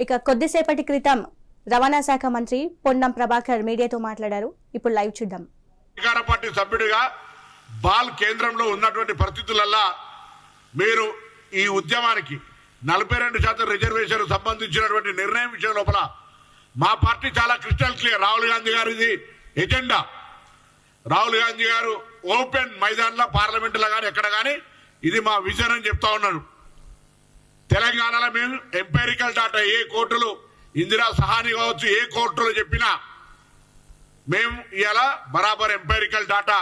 ఇక కొద్దిసేపటి క్రితం రవాణా శాఖ మంత్రి పొన్నం ప్రభాకర్ మీడియాతో మాట్లాడారు. ఇప్పుడు లైవ్ చూద్దాం. అధికార పార్టీ సభ్యుడిగా బాల్ కేంద్రంలో ఉన్నటువంటి పరిస్థితులల్లా మీరు ఈ ఉద్యమానికి నలభై రెండు శాతం రిజర్వేషన్ సంబంధించినటువంటి నిర్ణయం విషయం లోపల మా పార్టీ చాలా క్రిస్టల్ క్లియర్. రాహుల్ గాంధీ గారిది ఎజెండా. రాహుల్ గాంధీ గారు ఓపెన్ మైదాన్లో పార్లమెంట్లో కానీ ఎక్కడ కానీ ఇది మా విజన్ అని చెప్తా ఉన్నాడు తెలంగాణలో మేము ఎంపెరికల్ డాటా ఏ కోర్టులు ఇందిరా సహాని కావచ్చు ఏ కోర్టులు చెప్పినా మేము ఇలా బరాబర్ ఎంపైరికల్ డాటా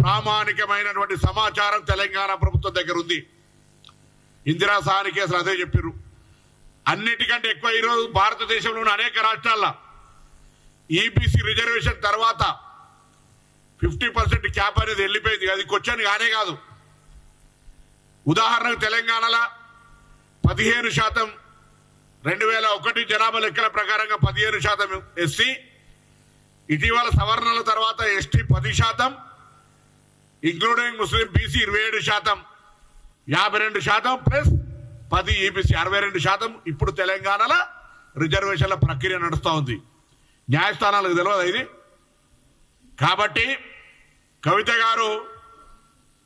ప్రామాణికమైనటువంటి సమాచారం తెలంగాణ ప్రభుత్వం దగ్గర ఉంది. ఇందిరా సహాని కేసులు అదే చెప్పారు అన్నిటికంటే ఎక్కువ ఈరోజు భారతదేశంలోని అనేక రాష్ట్రాల్లో ఈబీసీ రిజర్వేషన్ తర్వాత ఫిఫ్టీ పర్సెంట్ క్యాప్ అనేది వెళ్ళిపోయింది. అది క్వశ్చన్ కానే కాదు. ఉదాహరణకు తెలంగాణలో పదిహేను శాతం రెండు వేల ఒకటి జనాభా లెక్కల ప్రకారంగా పదిహేను శాతం ఎస్సీ. ఇటీవల సవరణల తర్వాత ఎస్టీ పది శాతం ఇంక్లూడింగ్ ముస్లిం బీసీ ఇరవై ఏడు శాతం యాభై రెండు శాతం ప్లస్ పది ఈబీసీ అరవై రెండు శాతం. ఇప్పుడు తెలంగాణలో రిజర్వేషన్ల ప్రక్రియ నడుస్తూ ఉంది. న్యాయస్థానాలకు తెలియదు ఇది? కాబట్టి కవిత గారు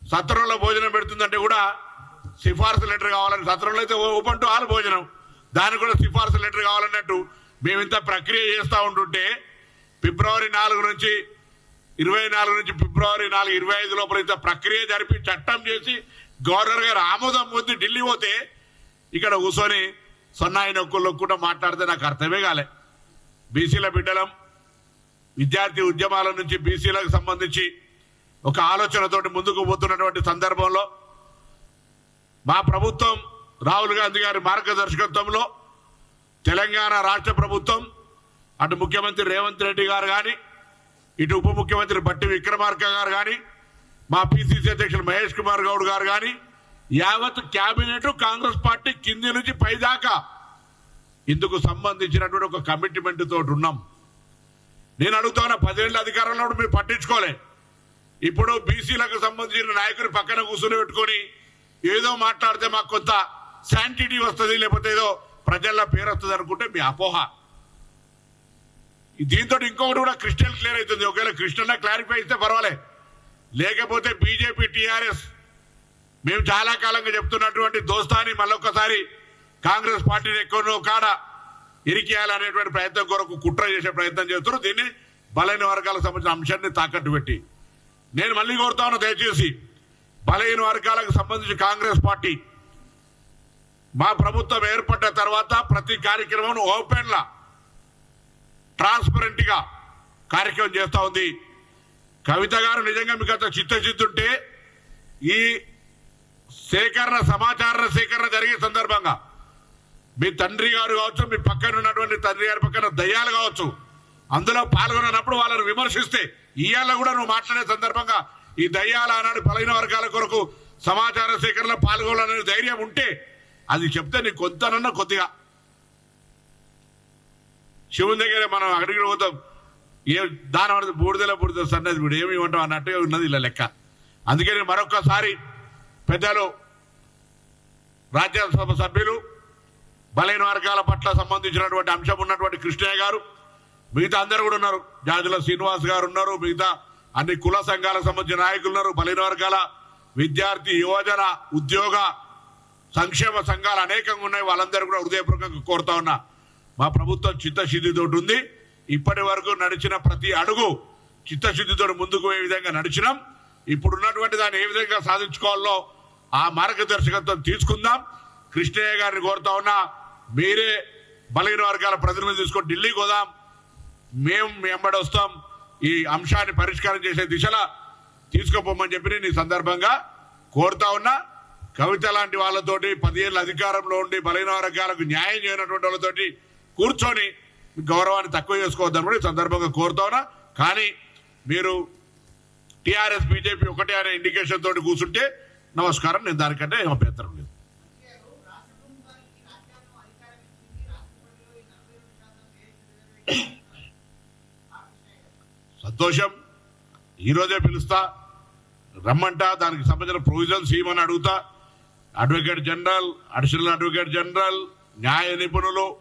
సత్రంలో భోజనం పెడుతుందంటే కూడా సిఫార్సు లెటర్ కావాలని సత్రంలో అయితే ఓపెన్ టు ఆల్ భోజనం. దానికి కూడా సిఫార్సు లెటర్ కావాలన్నట్టు మేమింత ప్రక్రియ చేస్తూ ఉంటుంటే ఫిబ్రవరి నాలుగు నుంచి ఇరవై నాలుగు నుంచి ఫిబ్రవరి నాలుగు ఇరవై ఐదు లోపల ఇంత ప్రక్రియ జరిపి చట్టం చేసి గవర్నర్ గారు ఆమోదం పొంది ఢిల్లీ పోతే ఇక్కడ కూర్చొని సొన్నాయి నొక్కులు కూడా మాట్లాడితే నాకు అర్థమే కాలే. బీసీల బిడ్డలం విద్యార్థి ఉద్యమాల నుంచి బీసీలకు సంబంధించి ఒక ఆలోచనతోటి ముందుకు పోతున్నటువంటి సందర్భంలో మా ప్రభుత్వం రాహుల్ గాంధీ గారి మార్గదర్శకత్వంలో తెలంగాణ రాష్ట్ర ప్రభుత్వం అటు ముఖ్యమంత్రి రేవంత్ రెడ్డి గారు కానీ ఇటు ఉప ముఖ్యమంత్రి బట్టి విక్రమార్క గారు కానీ మా పిసిసి అధ్యక్షులు మహేష్ కుమార్ గౌడ్ గారు కానీ యావత్ క్యాబినెట్ కాంగ్రెస్ పార్టీ కింది నుంచి పైదాకా ఇందుకు సంబంధించినటువంటి ఒక కమిట్మెంట్ తోటి ఉన్నాం. నేను అడుగుతున్నా పదేళ్ళ అధికారంలో మీరు పట్టించుకోలే. ఇప్పుడు బీసీలకు సంబంధించిన నాయకుని పక్కన కూర్చొని పెట్టుకొని ఏదో మాట్లాడితే మాకు కొంత శాంటిటీ వస్తుంది లేకపోతే ఏదో ప్రజల్లో పేరు వస్తుంది అనుకుంటే మీ అపోహ. దీంతో ఇంకొకటి కూడా క్రిస్టల్ క్లియర్ అవుతుంది. ఒకవేళ కృష్ణ క్లారిఫై అయితే పర్వాలే. లేకపోతే బీజేపీ టీఆర్ఎస్ మేము చాలా కాలంగా చెప్తున్నటువంటి దోస్తాని మళ్ళొక్కసారి కాంగ్రెస్ పార్టీని ఎక్కడో కాడ ఇరికేయాలనేటువంటి ప్రయత్నం కొరకు కుట్ర చేసే ప్రయత్నం చేస్తున్నారు. దీన్ని బలైన వర్గాలకు సంబంధించిన అంశాన్ని తాకట్టు పెట్టి. నేను మళ్ళీ కోరుతాను దయచేసి బలహీన వర్గాలకు సంబంధించి కాంగ్రెస్ పార్టీ మా ప్రభుత్వం ఏర్పడ్డ తర్వాత ప్రతి కార్యక్రమం ఓపెన్ల ట్రాన్స్పరెంట్గా ట్రాన్స్పరెంట్గా కార్యక్రమం చేస్తా ఉంది. కవిత గారు నిజంగా మీకు అంత చిత్తచిత్తుంటే ఈ సేకరణ సమాచార సేకరణ జరిగే సందర్భంగా మీ తండ్రి గారు కావచ్చు మీ పక్కన ఉన్నటువంటి తండ్రి గారి పక్కన దయ్యాలు కావచ్చు అందులో పాల్గొన్నప్పుడు వాళ్ళని విమర్శిస్తే ఇవాళ కూడా నువ్వు మాట్లాడే సందర్భంగా ఈ దయ్యాల ఆనాడు బలైన వర్గాల కొరకు సమాచార సేకరణలో పాల్గొనాలనే ధైర్యం ఉంటే అది చెప్తే నీకు కొంతనన్నా కొద్దిగా. శివుని దగ్గర మనం అక్కడికి పోతాం. ఏ దాని పడితే బూడిదల బూడిద సన్నది వీడు ఏమి ఇవ్వటం అన్నట్టుగా ఉన్నది ఇలా లెక్క. అందుకని మరొకసారి పెద్దలు రాజ్యసభ సభ్యులు బలైన వర్గాల పట్ల సంబంధించినటువంటి అంశం ఉన్నటువంటి కృష్ణయ్య గారు మిగతా అందరు కూడా ఉన్నారు. జాజుల శ్రీనివాస్ గారు ఉన్నారు మిగతా అన్ని కుల సంఘాలకు సంబంధించిన నాయకులు ఉన్నారు బలైన వర్గాల విద్యార్థి యువజన ఉద్యోగ సంక్షేమ సంఘాలు అనేకంగా ఉన్నాయి. వాళ్ళందరూ కూడా హృదయపూర్వకంగా కోరుతా ఉన్నా మా ప్రభుత్వం చిత్తశుద్ధితో ఉంది. ఇప్పటి వరకు నడిచిన ప్రతి అడుగు చిత్తశుద్ధితో ముందుకు ఏ విధంగా నడిచినాం ఇప్పుడు ఉన్నటువంటి దాన్ని ఏ విధంగా సాధించుకోవాలో ఆ మార్గదర్శకత్వం తీసుకుందాం. కృష్ణయ్య గారిని కోరుతా ఉన్నా మీరే బలహీన వర్గాల ప్రతినిధులు తీసుకొని ఢిల్లీకి పోదాం. మేము మీ వెంబడి వస్తాం. ఈ అంశాన్ని పరిష్కారం చేసే దిశలో తీసుకుపోమని చెప్పి నేను ఈ సందర్భంగా కోరుతా ఉన్నా. కవిత లాంటి వాళ్ళతోటి పదిహేళ్ళ అధికారంలో ఉండి బలైన వర్గాలకు న్యాయం చేయనటువంటి వాళ్ళతోటి కూర్చొని గౌరవాన్ని తక్కువ చేసుకోవద్దని కూడా ఈ సందర్భంగా కోరుతా ఉన్నా. కానీ మీరు టిఆర్ఎస్ బీజేపీ ఒకటే అనే ఇండికేషన్ తోటి కూర్చుంటే నమస్కారం నేను దానికంటే ఏం అభ్యంతరం లేదు. సంతోషం. ఈరోజే పిలుస్తా. రమ్మంటా దానికి సంబంధించిన ప్రొవిజన్స్ ఇవ్వమని అడుగుతా? Advocate general additional advocate general న్యాయ నిపుణులు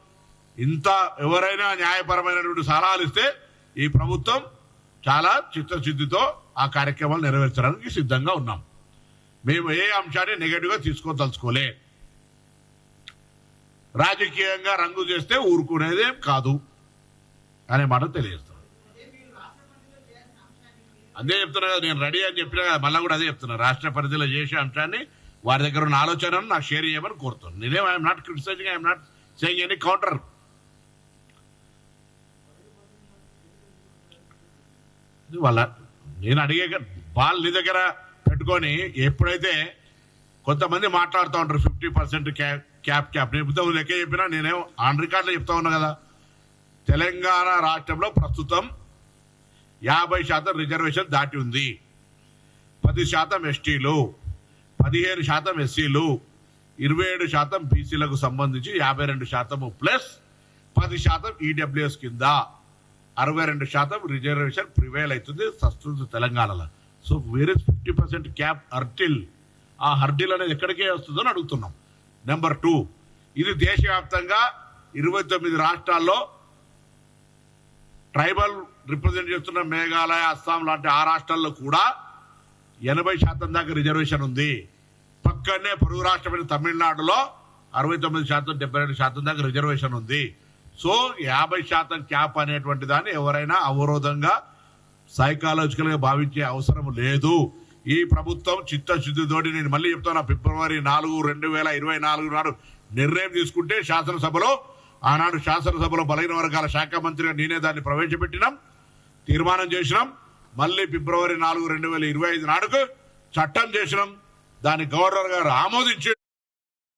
ఇంత ఎవరైనా న్యాయపరమైనటువంటి సలహాలు ఇస్తే ఈ ప్రభుత్వం చాలా చిత్తశుద్ధితో ఆ కార్యక్రమాలు నెరవేర్చడానికి సిద్ధంగా ఉన్నాం. మేము ఏ అంశాన్ని నెగటివ్గా తీసుకోదలుచుకోలే. రాజకీయంగా రంగు చేస్తే ఊరుకునేదేం కాదు అనే మాట తెలియజేస్తాం. అదే చెప్తున్నా కదా నేను రెడీ అని చెప్పినా కదా మళ్ళీ కూడా అదే చెప్తున్నా. రాష్ట్ర పరిధిలో చేసే అంశాన్ని వారి దగ్గర ఉన్న ఆలోచనను నాకు షేర్ చేయమని కోరుతున్నాను. నేనేం I'm not criticising I'm not saying any counter. వాళ్ళ నేను అడిగే బాల్ నీ దగ్గర పెట్టుకొని ఎప్పుడైతే కొంతమంది మాట్లాడుతూ ఉంటారు ఫిఫ్టీ పర్సెంట్ క్యాప్ క్యాప్. నేను ఇంతకు లెక్క చెప్పినా నేనేం ఆన్ రికార్డులో చెప్తా ఉన్నా కదా తెలంగాణ రాష్ట్రంలో ప్రస్తుతం యాభై శాతం రిజర్వేషన్ దాటి ఉంది. పది శాతం ఎస్టీలు పదిహేను శాతం ఎస్సీలు ఇరవై ఏడు శాతం బీసీలకు సంబంధించి యాభై రెండు శాతం ప్లస్ పది శాతం ఈడబ్ల్యూఎస్ కింద అరవై రెండు శాతం రిజర్వేషన్ ప్రివేల్ అవుతుంది ప్రస్తుత తెలంగాణలో. సో వేరే ఫిఫ్టీ పర్సెంట్ క్యాప్ హర్టిల్ ఆ హర్టిల్ అనేది ఎక్కడికే వస్తుందో అడుగుతున్నాం. నెంబర్ టూ ఇది దేశవ్యాప్తంగా ఇరవై తొమ్మిది రాష్ట్రాల్లో ట్రైబల్ రిప్రజెంట్ చేస్తున్న మేఘాలయ అస్సాం లాంటి ఆ రాష్ట్రాల్లో కూడా ఎనభై శాతం దాకా రిజర్వేషన్ ఉంది. పక్కనే పొరుగు రాష్ట్రమైన తమిళనాడులో అరవై తొమ్మిది శాతం డెబ్బై రెండు శాతం దాకా రిజర్వేషన్ ఉంది. సో యాభై శాతం క్యాప్ అనేటువంటి దాన్ని ఎవరైనా అవరోధంగా సైకాలజికల్గా భావించే అవసరం లేదు. ఈ ప్రభుత్వం చిత్తశుద్ధితోటి నేను మళ్ళీ చెప్తాను ఫిబ్రవరి నాలుగు రెండు వేల ఇరవై నాలుగు నాడు నిర్ణయం తీసుకుంటే శాసనసభలో ఆనాడు శాసనసభలో బలహీన వర్గాల శాఖ మంత్రిగా నేనే దాన్ని ప్రవేశపెట్టినాం తీర్మానం చేసినాం. మళ్ళీ ఫిబ్రవరి నాలుగు రెండు వేల ఇరవై ఐదు నాడుకు చట్టం చేసినాం. దాన్ని గవర్నర్ గారు ఆమోదించి